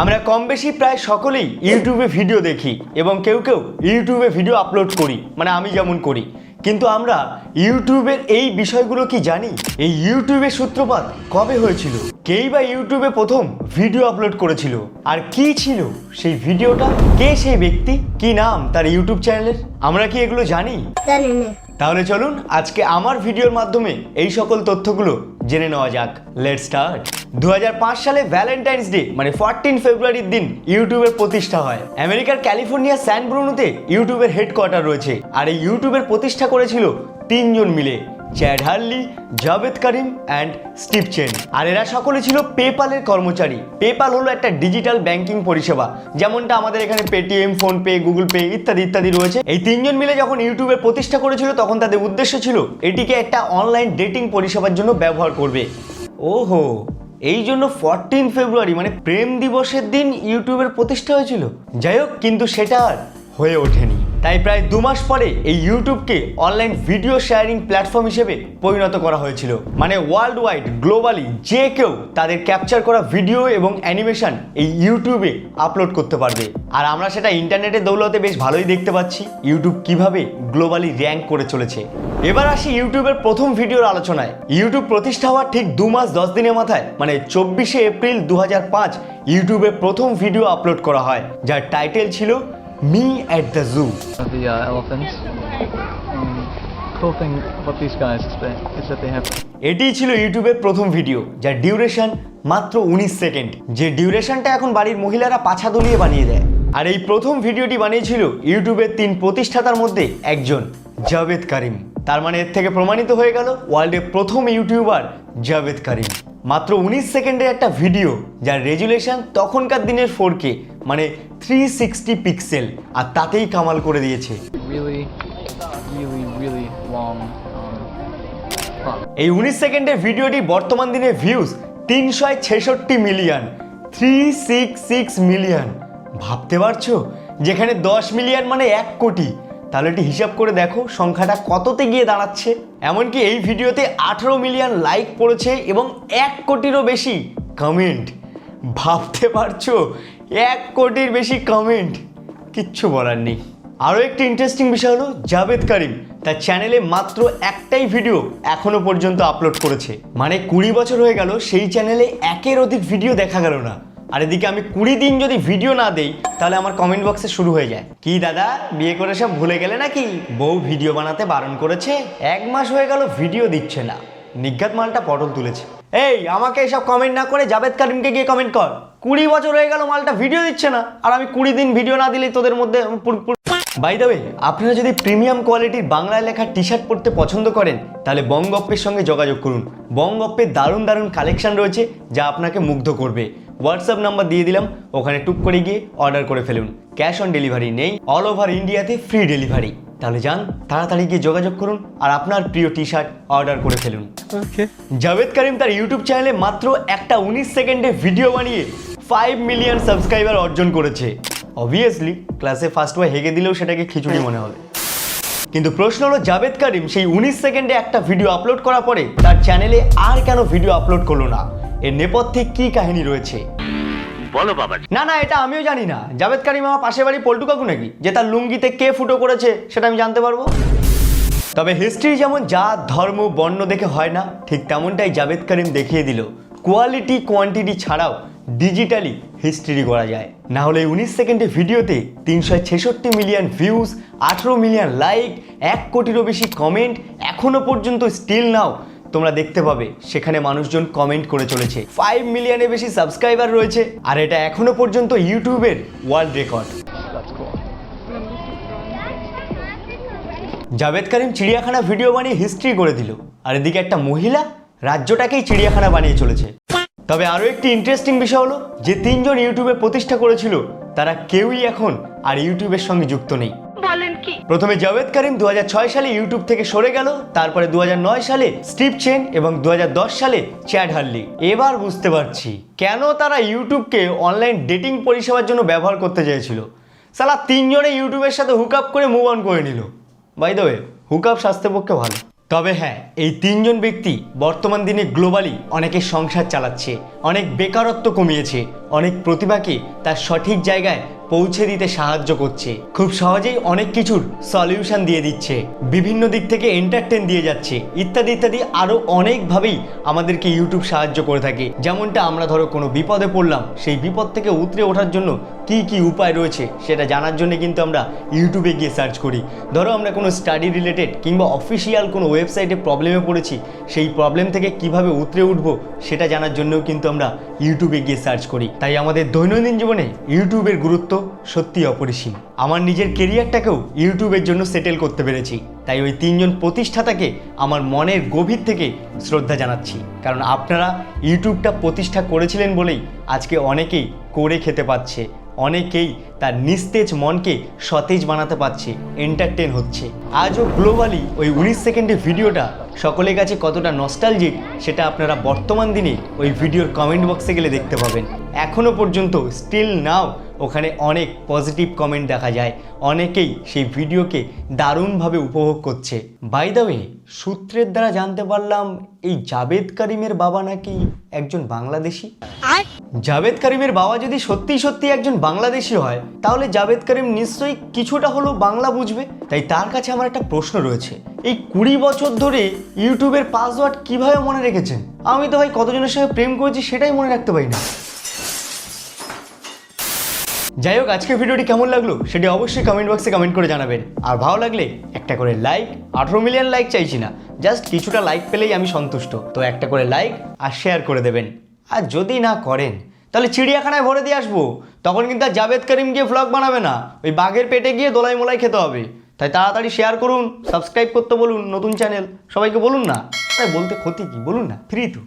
আমরা কম বেশি প্রায় সকলেই ইউটিউবে ভিডিও দেখি এবং কেউ কেউ ইউটিউবে ভিডিও আপলোড করি মানে আমি যেমন করি। কিন্তু আমরা ইউটিউবের এই বিষয়গুলো কি জানি? এই ইউটিউবের সূত্রপাত কবে হয়েছিল? কেই বা ইউটিউবে প্রথম ভিডিও আপলোড করেছিল? আর কি ছিল? সেই ভিডিওটা কে সেই ব্যক্তি? কি নাম তার ইউটিউব চ্যানেলের? আমরা কি এগুলো জানি? তাহলে চলুন আজকে আমার ভিডিওর মাধ্যমে এই সকল তথ্যগুলো জেনে নেওয়া যাক। লেট স্টার্ট দু হাজার পাঁচ সালে ভ্যালেন্টাইন্স ডে মানে ফোরটিন ফেব্রুয়ারির দিন ইউটিউবের প্রতিষ্ঠা হয়। আমেরিকার ক্যালিফোর্নিয়া স্যান ব্রুনোতে ইউটিউবের হেডকোয়ার্টার রয়েছে। আর এই ইউটিউবের প্রতিষ্ঠা করেছিল তিনজন মিলে। Chad Hurley, Jawed Karim and Steve Chen. আর এরা সকলে ছিল পেপালের কর্মচারী। পেপাল হলো একটা ডিজিটাল ব্যাংকিং পরিষেবা, যেমনটা আমাদের এখানে পেটিএম, ফোনপে, গুগল পে ইত্যাদি ইত্যাদি রয়েছে। এই তিনজন মিলে যখন ইউটিউবে প্রতিষ্ঠা করেছিল, তখন তাদের উদ্দেশ্য ছিল এটিকে একটা অনলাইন ডেটিং পরিষেবার জন্য ব্যবহার করবে। ওহো, এই জন্য ফোরটিন ফেব্রুয়ারি মানে প্রেম দিবসের দিন ইউটিউবের প্রতিষ্ঠা হয়েছিল? যাই হোক, কিন্তু সেটা আর হয়ে ওঠেনি। তাই প্রায় দু মাস পরে এই ইউটিউবকে অনলাইন ভিডিও শেয়ারিং প্ল্যাটফর্ম হিসেবে পরিণত করা হয়েছিল। মানে ওয়ার্ল্ড ওয়াইড গ্লোবালি যে কেউ তাদের ক্যাপচার করা ভিডিও এবং অ্যানিমেশন এই ইউটিউবে আপলোড করতে পারবে। আর আমরা সেটা ইন্টারনেটের দৌলতে বেশ ভালোই দেখতে পাচ্ছি ইউটিউব কীভাবে গ্লোবালি র্যাঙ্ক করে চলেছে। এবার আসি ইউটিউবের প্রথম ভিডিওর আলোচনায়। ইউটিউব প্রতিষ্ঠা হওয়ার ঠিক দু মাস দশ দিনের মাথায় মানে চব্বিশে এপ্রিল দু হাজার পাঁচ, ইউটিউবে প্রথম ভিডিও আপলোড করা হয়, যার টাইটেল ছিল at the zoo of the uh, elephants. Um, cool thing about these guys is that, is that they have এটিই ছিল ইউটিউবের প্রথম ভিডিও যার ডিউরেশন মাত্র উনিশ সেকেন্ড। যে ডিউরেশনটা এখন বাড়ির মহিলারা পাছা দুলিয়ে বানিয়ে দেয়। আর এই প্রথম ভিডিওটি বানিয়েছিল ইউটিউবের তিন প্রতিষ্ঠাতার মধ্যে একজন জাভেদ কারিম। তার মানে এর থেকে প্রমাণিত হয়ে গেল ওয়ার্ল্ডের প্রথম ইউটিউবার জাভেদ কারিম। মাত্র উনিশ সেকেন্ডের একটা ভিডিও যার রেজুলেশন তখনকার দিনের ফোর মানে থ্রি সিক্সটি পিক্সেল আর তাতেই কামাল করে দিয়েছে। Um. এই উনিশ সেকেন্ডের ভিডিওটি বর্তমান দিনে ভিউজ তিনশো ছেষট্টি million three six six million ভাবতে পারছ? যেখানে দশ মিলিয়ন মানে এক কোটি। তাহলে একটি হিসাব করে দেখো, সংখ্যাটা কততে গিয়ে দাঁড়াচ্ছে? এমনকি এই ভিডিওতে আঠেরো মিলিয়ন লাইক পড়েছে এবং এক কোটিরও বেশি কমেন্ট ভাবতে পারছ? এক কোটির বেশি কমেন্ট কিচ্ছু বলার নেই। আরও একটি ইন্টারেস্টিং বিষয় হলো জাভেদ করিম। তার চ্যানেলে মাত্র একটাই ভিডিও এখনও পর্যন্ত আপলোড করেছে। মানে কুড়ি বছর হয়ে গেল, সেই চ্যানেলে একের অধিক ভিডিও দেখা গেল না। আর এদিকে আমি কুড়ি দিন যদি ভিডিও না দেই, তাহলে আমার কমেন্ট বক্সে শুরু হয়ে যায়। কি দাদা, বিয়ে করে সব ভুলে গেলে নাকি? বউ ভিডিও বানাতে বারণ করেছে? এক মাস হয়ে গেল ভিডিও দিচ্ছে না। নিজ্ঞাত মালটা পটল তুলেছে। এই, আমাকে এসব কমেন্ট না করে জাভেদ কারিমকে গিয়ে কমেন্ট কর। কুড়ি বছর হয়ে গেল মালটা ভিডিও দিচ্ছে না। আর আমি কুড়ি দিন ভিডিও না দিলেই তোদের মধ্যে বাই দ্য ওয়ে আপনারা যদি প্রিমিয়াম কোয়ালিটির বাংলায় লেখা টি শার্ট পরতে পছন্দ করেন, তাহলে বঙ্গপ্পের সঙ্গে যোগাযোগ করুন। বঙ্গপ্পের দারুণ দারুণ কালেকশন রয়েছে যা আপনাকে মুগ্ধ করবে। হোয়াটসঅ্যাপ নাম্বার দিয়ে দিলাম ওখানে টুক করে গিয়ে অর্ডার করে ফেলুন। ক্যাশ অন ডেলিভারি নেই অল ওভার ইন্ডিয়াতে ফ্রি ডেলিভারি তাহলে যান তাড়াতাড়ি গিয়ে যোগাযোগ করুন আর আপনার প্রিয় টি শার্ট অর্ডার করে ফেলুন। জাভেদ করিম তার ইউটিউব চ্যানেলে মাত্র একটা উনিশ সেকেন্ডে ভিডিও বানিয়ে ফাইভ মিলিয়ন সাবস্ক্রাইবার অর্জন করেছে। অবভিয়াসলি ক্লাসে ফার্স্ট ওয়াই হেগে দিলেও সেটাকে খিচুড়ি মনে হবে। কিন্তু প্রশ্ন হলো জাভেদ করিম সেই উনিশ সেকেন্ডে একটা ভিডিও আপলোড করার পরে তার চ্যানেলে আর কেন ভিডিও আপলোড করল না? এর নেপথ্যে কি কাহিনী রয়েছে? বলো বাবা না না, এটা আমিও জানি না। জাভেদ করিম আমার পাশের বাড়ি পল্টু কাকু নাকি? যে তার লুঙ্গিতে কে ফুটো করেছে, সেটা আমি জানতে পারব। তবে হিস্ট্রি যেমন জাত, ধর্ম, বর্ণ দেখে হয় না, ঠিক তেমনটাই জাভেদ করিম দেখিয়ে দিল। কোয়ালিটি কোয়ান্টিটি ছাড়াও ডিজিটালি হিস্ট্রি করা যায়। না হলে উনিশ সেকেন্ডে ভিডিওতে তিনশো ছেষট্টি মিলিয়ন ভিউজ আঠেরো মিলিয়ন লাইক এক কোটিরও বেশি কমেন্ট এখনও পর্যন্ত স্টিল নাও তোমরা দেখতে পাবে, সেখানে মানুষজন কমেন্ট করে চলেছে। ফাইভ মিলিয়নের বেশি সাবস্ক্রাইবার রয়েছে, আর এটা এখনও পর্যন্ত ইউটিউবের ওয়ার্ল্ড রেকর্ড জাভেদ করিম চিড়িয়াখানা ভিডিও বানিয়ে হিস্ট্রি করে দিল, আর এদিকে একটা মহিলা রাজ্যটাকেই চিড়িয়াখানা বানিয়ে চলেছে। তবে আরও একটি ইন্টারেস্টিং বিষয় হলো, যে তিনজন ইউটিউবে প্রতিষ্ঠা করেছিল, তারা কেউই এখন আর ইউটিউবের সঙ্গে যুক্ত নেই। প্রথমে জাভেদ করিম দু হাজার ছয় সালে ইউটিউব থেকে সরে গেল, তারপরে দুহাজার নয় সালে স্টিভ চেন এবং দু হাজার দশ সালে চ্যাড হার্লি। এবার বুঝতে পারছি কেন তারা ইউটিউবকে অনলাইন ডেটিং পরিষেবার জন্য ব্যবহার করতে চেয়েছিল। সালা তিনজনে ইউটিউবের সাথে হুক আপ করে মুভ অন করে নিল। By the way hook up স্বাস্থ্যের পক্ষে ভালো। তবে হ্যাঁ এই তিনজন ব্যক্তি বর্তমান দিনে গ্লোবালি অনেকের সংসার চালাচ্ছে, অনেক বেকারত্ব কমিয়েছে, অনেক প্রতিভাকে তার সঠিক জায়গায় পৌঁছে দিতে সাহায্য করছে। খুব সহজেই অনেক কিছুর সলিউশন দিয়ে দিচ্ছে। বিভিন্ন দিক থেকে এন্টারটেন দিয়ে যাচ্ছে। ইত্যাদি ইত্যাদি আরও অনেকভাবেই আমাদেরকে ইউটিউব সাহায্য করে থাকে। যেমনটা আমরা ধরো কোনো বিপদে পড়লাম, সেই বিপদ থেকে উতরে ওঠার জন্য কি কি উপায় রয়েছে সেটা জানার জন্য কিন্তু আমরা ইউটিউবে গিয়ে সার্চ করি। ধরো আমরা কোনো স্টাডি রিলেটেড কিংবা অফিসিয়াল কোনো ওয়েবসাইটে প্রবলেমে পড়েছি, সেই প্রবলেম থেকে কীভাবে উতরে উঠবো সেটা জানার জন্যও কিন্তু আমরা ইউটিউবে গিয়ে সার্চ করি। তাই আমাদের দৈনন্দিন জীবনে ইউটিউবের গুরুত্ব সত্যি অপরিসীম। আমার নিজের কেরিয়ারটাকেও ইউটিউবের জন্য সেটেল করতে পেরেছি। তাই ওই তিনজন প্রতিষ্ঠাতাকে আমার মনের গভীর থেকে শ্রদ্ধা জানাচ্ছি। কারণ আপনারা ইউটিউবটা প্রতিষ্ঠা করেছিলেন বলেই আজকে অনেকেই করে খেতে পাচ্ছে। অনেকেই তার নিস্তেজ মনকে সতেজ বানাতে পারছে এন্টারটেন হচ্ছে। আজও গ্লোবালি ওই উনিশ সেকেন্ডের ভিডিওটা সকলের কাছে কতটা নস্টালজিক সেটা আপনারা বর্তমান দিনে ওই ভিডিওর কমেন্ট বক্সে গেলে দেখতে পাবেন। এখনও পর্যন্ত স্টিল নাও ওখানে অনেক পজিটিভ কমেন্ট দেখা যায়। অনেকেই সেই ভিডিওকে দারুণভাবে উপভোগ করছে। বাই দ্য ওয়ে সূত্রের দ্বারা জানতে পারলাম এই জাবেদ করিমের বাবা নাকি একজন বাংলাদেশি? জাভেদ করিমের বাবা যদি সত্যি সত্যি একজন বাংলাদেশি হয় তাহলে জাবেদ করিম নিশ্চয়ই কিছুটা হলেও বাংলা বুঝবে। তাই তার কাছে আমার একটা প্রশ্ন রয়েছে। এই কুড়ি বছর ধরে ইউটিউবের পাসওয়ার্ড কীভাবে মনে রেখেছেন? আমি তো ভাই কতজনের সঙ্গে প্রেম করেছি সেটাই মনে রাখতে পারি না। যাই হোক, আজকের ভিডিওটি কেমন লাগল সেটি অবশ্যই কমেন্ট বক্সে কমেন্ট করে জানাবেন। আর ভালো লাগলে একটা করে লাইক আঠেরো মিলিয়ন লাইক চাইছি না জাস্ট কিছুটা লাইক পেলেই আমি সন্তুষ্ট। তো একটা করে লাইক আর শেয়ার করে দেবেন। আর যদি না করেন, তাহলে চিড়িয়াখানায় ভরে দিয়ে আসব। তখন কিন্তু আর জাভেদ করিম গিয়ে ভ্লগ বানাবে না। ওই বাঘের পেটে গিয়ে দোলাই মোলাই খেতে হবে। তাই তাড়াতাড়ি শেয়ার করুন সাবস্ক্রাইব করতে বলুন নতুন চ্যানেল সবাইকে বলুন না। তাই বলতে ক্ষতি কি? বলুন না ফ্রি তো।